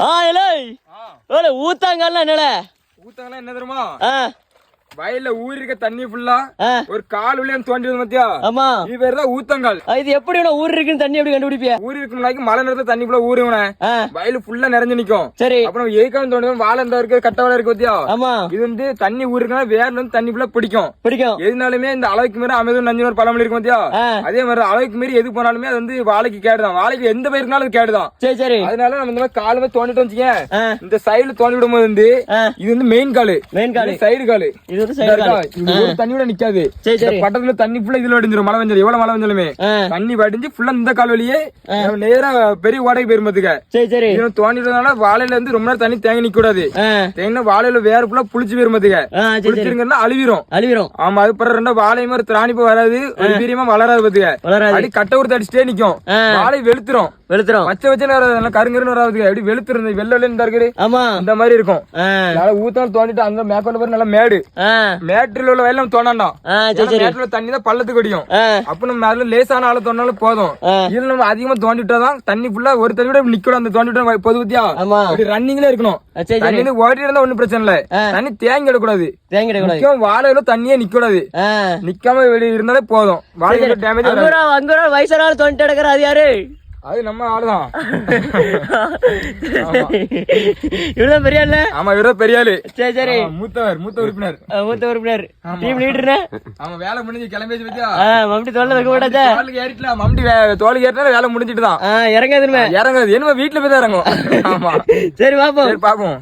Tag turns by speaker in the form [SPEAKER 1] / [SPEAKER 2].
[SPEAKER 1] ஆ இலை. ஓல ஊத்தாங்கல்ல என்னல?
[SPEAKER 2] ஊத்தாங்களா என்ன தெரியுமா?
[SPEAKER 1] ஆ.
[SPEAKER 2] வயல்ல ஊறி இருக்க தண்ணி ஃபுல்லா ஒரு கால் உள்ளே தோண்டி வந்து மத்தியா
[SPEAKER 1] ஆமா.
[SPEAKER 2] இது பேர் தான் ஊத்தங்கால்
[SPEAKER 1] இது எப்படி ஊர் இருக்குன்னு தண்ணி எப்படி கண்டுபிடிப்பியா?
[SPEAKER 2] ஊறி இருக்கும் நாளைக்கு மழை நேரத்துல தண்ணி ஃபுல்லா ஊறிவன வயலு ஃபுல்லா நிறைஞ்சு நிக்கும்.
[SPEAKER 1] சரி.
[SPEAKER 2] அப்புறம் எதுக்கான தோண்டி வாழை இருந்தா இருக்கு கட்ட வாழை இருக்கு பத்தியா?
[SPEAKER 1] ஆமா.
[SPEAKER 2] இது வந்து தண்ணி ஊருக்குனா வேர்ல வந்து தண்ணி ஃபுல்லா பிடிக்கும்.
[SPEAKER 1] பிடிக்கும்.
[SPEAKER 2] எதுனாலுமே இந்த அளவுக்கு மீறி அமைதும் நஞ்சு ஒரு பழமொழி இருக்கும் பாத்தியா? அதே மாதிரி அளவுக்கு மீறி எது போனாலுமே அது வந்து வாழைக்கு கேடுதான். வாழைக்கு எந்த பயிருக்குனாலும் அது கேடுதான்.
[SPEAKER 1] சரி சரி.
[SPEAKER 2] அதனால நம்ம இந்த மாதிரி காலு மாதிரி தோண்டிட்டு
[SPEAKER 1] ஆ.
[SPEAKER 2] இந்த சைடுல தோண்டி விடும்போது வந்து
[SPEAKER 1] ஆ.
[SPEAKER 2] இது வந்து மெயின் காலு.
[SPEAKER 1] மெயின் காலு.
[SPEAKER 2] சைடு காலு.
[SPEAKER 1] இது சைடு
[SPEAKER 2] ஒரு தண்ணி கூட நிக்காது.
[SPEAKER 1] சரி
[SPEAKER 2] பட்டத்துல தண்ணி ஃபுல்லா இதுல வடிஞ்சிரும் மழை பெஞ்சாலும் எவ்வளவு மழை பெஞ்சாலுமே
[SPEAKER 1] ஆ.
[SPEAKER 2] தண்ணி வடிஞ்சு ஃபுல்லா இந்த கால் வழியே நேரா பெரிய ஓடைக்கு போயிருமதுக்க
[SPEAKER 1] சரி சரி.
[SPEAKER 2] இது தோண்டிட்டதுனால வாழையில இருந்து ரொம்ப நேரம் தண்ணி தேங்கி நிக்க கூடாது தேங்கினா வாழையில வேற ஃபுல்லா புளிச்சு
[SPEAKER 1] சரி
[SPEAKER 2] புளிச்சிருங்கன்னா அழுவிரும்.
[SPEAKER 1] அழிவிடும்
[SPEAKER 2] ஆமா அது பிறகு ரெண்டா வாழை மாதிரி திராணிப்பு வராது. வீரியமா வளராது பாத்துக்க. அப்படி கட்ட ஒரு அடிச்சுட்டே நிக்கும். வாழை வெளுத்துரும்.
[SPEAKER 1] வெளுத்துரும்.
[SPEAKER 2] பச்சை வச்சு நல்லா கருங்கருன்னு வராது அப்படி வெளுத்துரும் வெள்ள இருக்குது.
[SPEAKER 1] ஆமா.
[SPEAKER 2] இந்த மாதிரி இருக்கும். நல்லா ஊத்தாலும் தோண்டிட்டு அந்த மேற்கொண்டு பாரு நல்லா மேடு. மேட்டில் உள்ள வயல நம்ம தோண்டாண்டோம் மேட்டில் தண்ணி தான் பள்ளத்துக்கு அடிக்கும்
[SPEAKER 1] ஆ.
[SPEAKER 2] அப்ப நம்ம மேல லேசான ஆள தோண்டினாலும் போதும். இதுல நம்ம அதிகமா தோண்டிட்டாதான் தண்ணி ஃபுல்லா ஒரு தண்ணி விட நிக்கணும். அந்த தோண்டிட்டோம் பொது பத்தியா?
[SPEAKER 1] ஆமா.
[SPEAKER 2] அப்படி ரன்னிங்ல இருக்கணும். தண்ணி ஓடிட்டு இருந்தா ஒண்ணும் பிரச்சனை இல்ல. தண்ணி தேங்கி விடக்கூடாது
[SPEAKER 1] தேங்கிட கூடாது.
[SPEAKER 2] நிக்காம வாழையில தண்ணியே நிக்க கூடாது நிக்காம வெளிய இருந்தாலே போதும். வாழையில டேமேஜ்
[SPEAKER 1] அங்க ஒரு அங்க ஒரு வயசான ஆள் தோண்டிட்டு கிடக்குற அது யாரு?
[SPEAKER 2] அது நம்ம ஆளுதான்.
[SPEAKER 1] இவ்வளவு பெரிய ஆளு?
[SPEAKER 2] ஆமா இவரோ பெரிய ஆளு.
[SPEAKER 1] சரி சரி.
[SPEAKER 2] மூத்தவர் மூத்த உறுப்பினர்.
[SPEAKER 1] மூத்த உறுப்பினர். டீம் லீடர்னு
[SPEAKER 2] ஆமா வேலை முடிஞ்சு கிளம்பி
[SPEAKER 1] ஆ மம்டி தொல்லை வைக்க மாட்டாச்சா
[SPEAKER 2] தோலுக்கு ஏறிட்டுலாம் மம்டி தோலுக்கு ஏறினா வேலை முடிஞ்சிட்டு தான்
[SPEAKER 1] ஆ இறங்காதுன்னு
[SPEAKER 2] இறங்குறது என்னமா வீட்டுல போய் தான் இறங்கும். ஆமா.
[SPEAKER 1] சரி பாப்போம்.
[SPEAKER 2] பாப்போம்.